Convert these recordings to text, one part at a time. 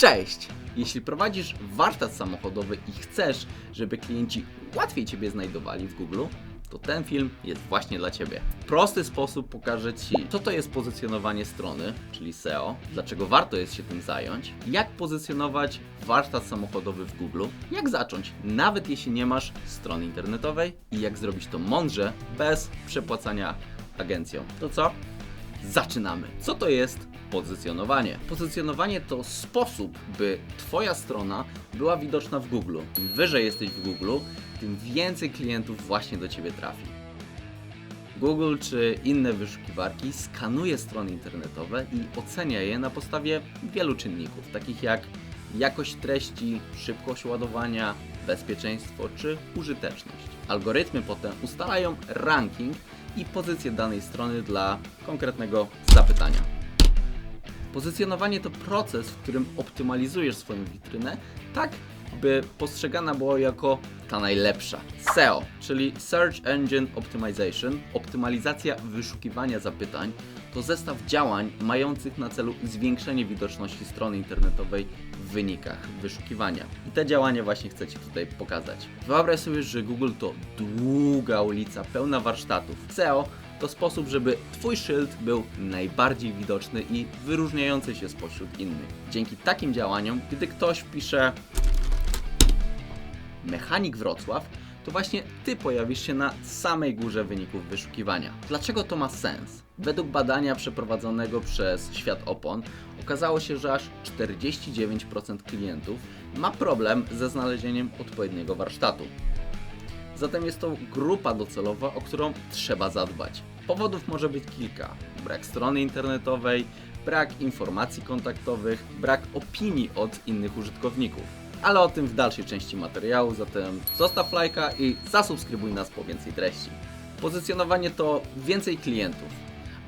Cześć! Jeśli prowadzisz warsztat samochodowy i chcesz, żeby klienci łatwiej Ciebie znajdowali w Google, to ten film jest właśnie dla Ciebie. W prosty sposób pokażę Ci, co to jest pozycjonowanie strony, czyli SEO, dlaczego warto jest się tym zająć, jak pozycjonować warsztat samochodowy w Google, jak zacząć, nawet jeśli nie masz strony internetowej i jak zrobić to mądrze, bez przepłacania agencją. To co? Zaczynamy. Co to jest pozycjonowanie? Pozycjonowanie to sposób, by Twoja strona była widoczna w Google. Im wyżej jesteś w Google, tym więcej klientów właśnie do Ciebie trafi. Google czy inne wyszukiwarki skanuje strony internetowe i ocenia je na podstawie wielu czynników, takich jak jakość treści, szybkość ładowania, bezpieczeństwo czy użyteczność. Algorytmy potem ustalają ranking i pozycję danej strony dla konkretnego zapytania. Pozycjonowanie to proces, w którym optymalizujesz swoją witrynę tak, by postrzegana była jako ta najlepsza. SEO, czyli Search Engine Optimization, optymalizacja wyszukiwania zapytań, to zestaw działań mających na celu zwiększenie widoczności strony internetowej w wynikach wyszukiwania. I te działania właśnie chcę Ci tutaj pokazać. Wyobraź sobie, że Google to długa ulica pełna warsztatów. SEO to sposób, żeby Twój szyld był najbardziej widoczny i wyróżniający się spośród innych. Dzięki takim działaniom, gdy ktoś wpisze Mechanik Wrocław, to właśnie Ty pojawisz się na samej górze wyników wyszukiwania. Dlaczego to ma sens? Według badania przeprowadzonego przez Świat Opon okazało się, że aż 49% klientów ma problem ze znalezieniem odpowiedniego warsztatu. Zatem jest to grupa docelowa, o którą trzeba zadbać. Powodów może być kilka: brak strony internetowej, brak informacji kontaktowych, brak opinii od innych użytkowników. Ale o tym w dalszej części materiału, zatem zostaw lajka i zasubskrybuj nas po więcej treści. Pozycjonowanie to więcej klientów.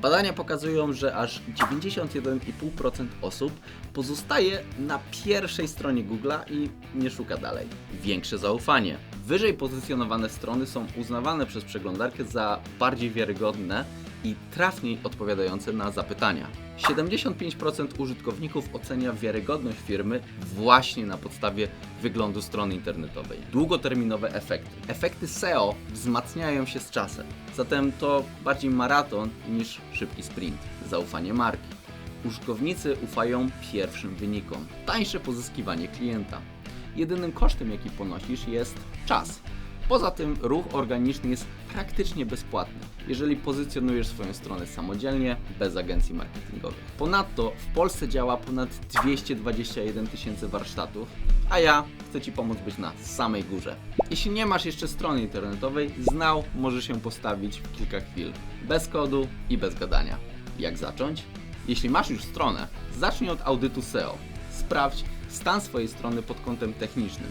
Badania pokazują, że aż 91,5% osób pozostaje na pierwszej stronie Google'a i nie szuka dalej. Większe zaufanie. Wyżej pozycjonowane strony są uznawane przez przeglądarkę za bardziej wiarygodne i trafniej odpowiadające na zapytania. 75% użytkowników ocenia wiarygodność firmy właśnie na podstawie wyglądu strony internetowej. Długoterminowe efekty. Efekty SEO wzmacniają się z czasem, zatem to bardziej maraton niż szybki sprint. Zaufanie marki. Użytkownicy ufają pierwszym wynikom. Tańsze pozyskiwanie klienta. Jedynym kosztem, jaki ponosisz, jest czas. Poza tym ruch organiczny jest praktycznie bezpłatny, jeżeli pozycjonujesz swoją stronę samodzielnie, bez agencji marketingowych. Ponadto w Polsce działa ponad 221 tysięcy warsztatów, a ja chcę Ci pomóc być na samej górze. Jeśli nie masz jeszcze strony internetowej, znał możesz się postawić w kilka chwil, bez kodu i bez gadania. Jak zacząć? Jeśli masz już stronę, zacznij od audytu SEO. Sprawdź stan swojej strony pod kątem technicznym.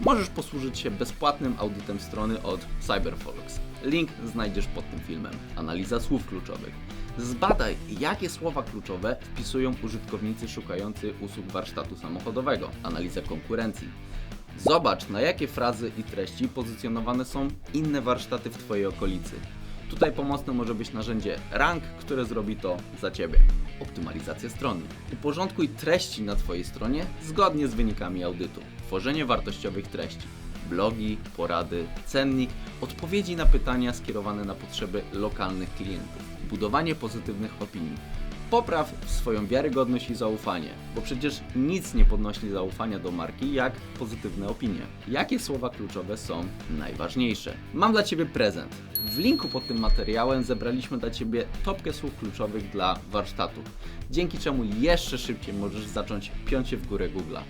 Możesz posłużyć się bezpłatnym audytem strony od CyberFox. Link znajdziesz pod tym filmem. Analiza słów kluczowych. Zbadaj, jakie słowa kluczowe wpisują użytkownicy szukający usług warsztatu samochodowego. Analiza konkurencji. Zobacz, na jakie frazy i treści pozycjonowane są inne warsztaty w Twojej okolicy. Tutaj pomocne może być narzędzie Rank, które zrobi to za Ciebie. Optymalizacja strony. Uporządkuj treści na Twojej stronie zgodnie z wynikami audytu. Tworzenie wartościowych treści. Blogi, porady, cennik, odpowiedzi na pytania skierowane na potrzeby lokalnych klientów. Budowanie pozytywnych opinii. Popraw swoją wiarygodność i zaufanie, bo przecież nic nie podnosi zaufania do marki jak pozytywne opinie. Jakie słowa kluczowe są najważniejsze? Mam dla Ciebie prezent. W linku pod tym materiałem zebraliśmy dla Ciebie topkę słów kluczowych dla warsztatów, dzięki czemu jeszcze szybciej możesz zacząć piąć się w górę Google'a.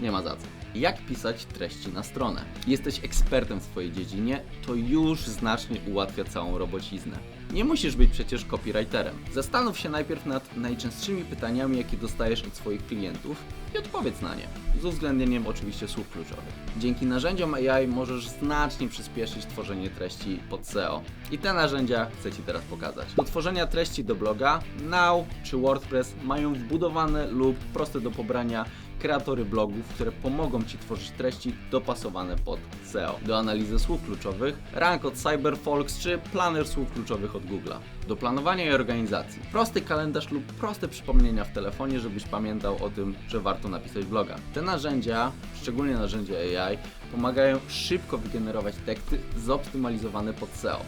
Nie ma za co. Jak pisać treści na stronę? Jesteś ekspertem w swojej dziedzinie, to już znacznie ułatwia całą robociznę. Nie musisz być przecież copywriterem. Zastanów się najpierw nad najczęstszymi pytaniami, jakie dostajesz od swoich klientów i odpowiedz na nie, z uwzględnieniem oczywiście słów kluczowych. Dzięki narzędziom AI możesz znacznie przyspieszyć tworzenie treści pod SEO. I te narzędzia chcę Ci teraz pokazać. Do tworzenia treści do bloga Now czy WordPress mają wbudowane lub proste do pobrania kreatory blogów, które pomogą Ci tworzyć treści dopasowane pod SEO. Do analizy słów kluczowych Rank od CyberFolks czy Planner słów kluczowych od od Google'a. Do planowania i organizacji. Prosty kalendarz lub proste przypomnienia w telefonie, żebyś pamiętał o tym, że warto napisać bloga. Te narzędzia, szczególnie narzędzia AI, pomagają szybko wygenerować teksty zoptymalizowane pod SEO.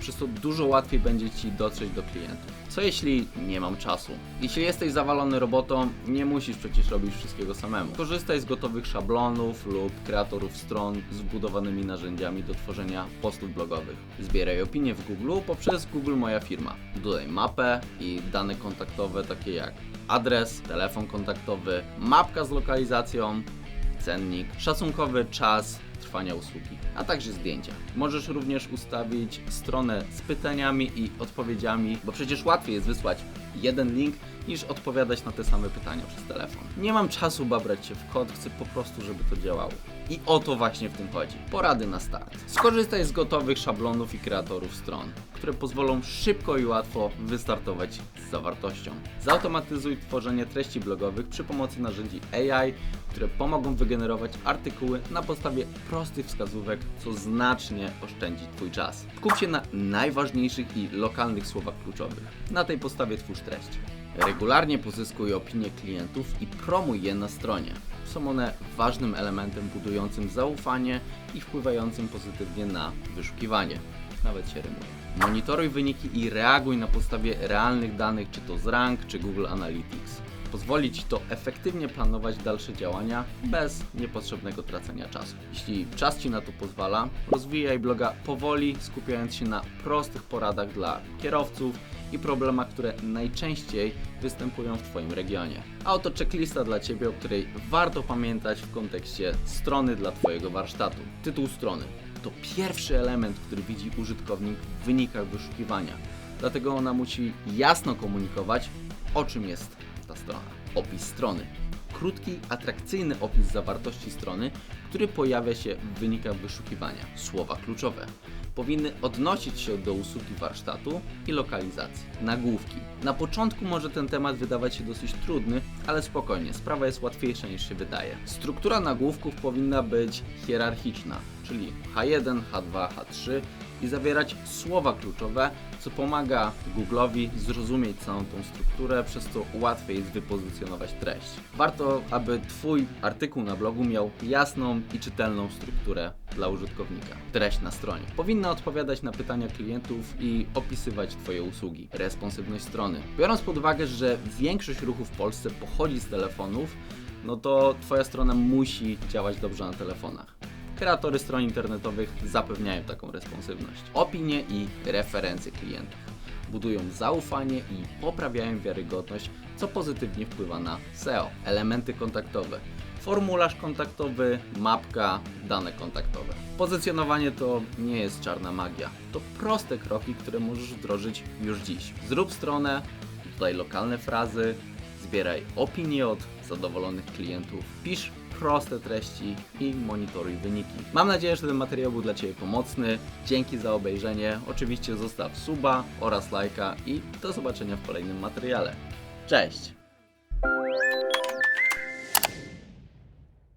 Przez to dużo łatwiej będzie Ci dotrzeć do klientów. Co jeśli nie mam czasu? Jeśli jesteś zawalony robotą, nie musisz przecież robić wszystkiego samemu. Korzystaj z gotowych szablonów lub kreatorów stron z wbudowanymi narzędziami do tworzenia postów blogowych. Zbieraj opinie w Google poprzez Google Moja Firma. Dodaj mapę i dane kontaktowe takie jak adres, telefon kontaktowy, mapka z lokalizacją, cennik, szacunkowy czas trwania usługi, a także zdjęcia. Możesz również ustawić stronę z pytaniami i odpowiedziami, bo przecież łatwiej jest wysłać jeden link niż odpowiadać na te same pytania przez telefon. Nie mam czasu babrać się w kod, chcę po prostu, żeby to działało. I o to właśnie w tym chodzi. Porady na start. Skorzystaj z gotowych szablonów i kreatorów stron, które pozwolą szybko i łatwo wystartować z zawartością. Zautomatyzuj tworzenie treści blogowych przy pomocy narzędzi AI, które pomogą wygenerować artykuły na podstawie prostych wskazówek, co znacznie oszczędzi Twój czas. Skup się na najważniejszych i lokalnych słowach kluczowych. Na tej podstawie twórz treść. Regularnie pozyskuj opinie klientów i promuj je na stronie. Są one ważnym elementem budującym zaufanie i wpływającym pozytywnie na wyszukiwanie. Nawet się rymuje. Monitoruj wyniki i reaguj na podstawie realnych danych, czy to z rank, czy Google Analytics. Pozwoli Ci to efektywnie planować dalsze działania bez niepotrzebnego tracenia czasu. Jeśli czas Ci na to pozwala, rozwijaj bloga powoli, skupiając się na prostych poradach dla kierowców i problemach, które najczęściej występują w Twoim regionie. A oto checklista dla Ciebie, o której warto pamiętać w kontekście strony dla Twojego warsztatu. Tytuł strony to pierwszy element, który widzi użytkownik w wynikach wyszukiwania. Dlatego ona musi jasno komunikować, o czym jest ta strona. Opis strony. Krótki, atrakcyjny opis zawartości strony, który pojawia się w wynikach wyszukiwania. Słowa kluczowe. Powinny odnosić się do usługi warsztatu i lokalizacji. Nagłówki. Na początku może ten temat wydawać się dosyć trudny, ale spokojnie, sprawa jest łatwiejsza niż się wydaje. Struktura nagłówków powinna być hierarchiczna, czyli H1, H2, H3 i zawierać słowa kluczowe, co pomaga Google'owi zrozumieć całą tą strukturę, przez co łatwiej jest wypozycjonować treść. Warto, aby Twój artykuł na blogu miał jasną i czytelną strukturę dla użytkownika. Treść na stronie powinna odpowiadać na pytania klientów i opisywać Twoje usługi. Responsywność strony. Biorąc pod uwagę, że większość ruchu w Polsce pochodzi z telefonów, no to Twoja strona musi działać dobrze na telefonach. Kreatory stron internetowych zapewniają taką responsywność. Opinie i referencje klientów budują zaufanie i poprawiają wiarygodność, co pozytywnie wpływa na SEO. Elementy kontaktowe. Formularz kontaktowy, mapka, dane kontaktowe. Pozycjonowanie to nie jest czarna magia. To proste kroki, które możesz wdrożyć już dziś. Zrób stronę, dodaj lokalne frazy, zbieraj opinie od zadowolonych klientów, pisz proste treści i monitoruj wyniki. Mam nadzieję, że ten materiał był dla Ciebie pomocny. Dzięki za obejrzenie. Oczywiście zostaw suba oraz lajka i do zobaczenia w kolejnym materiale. Cześć!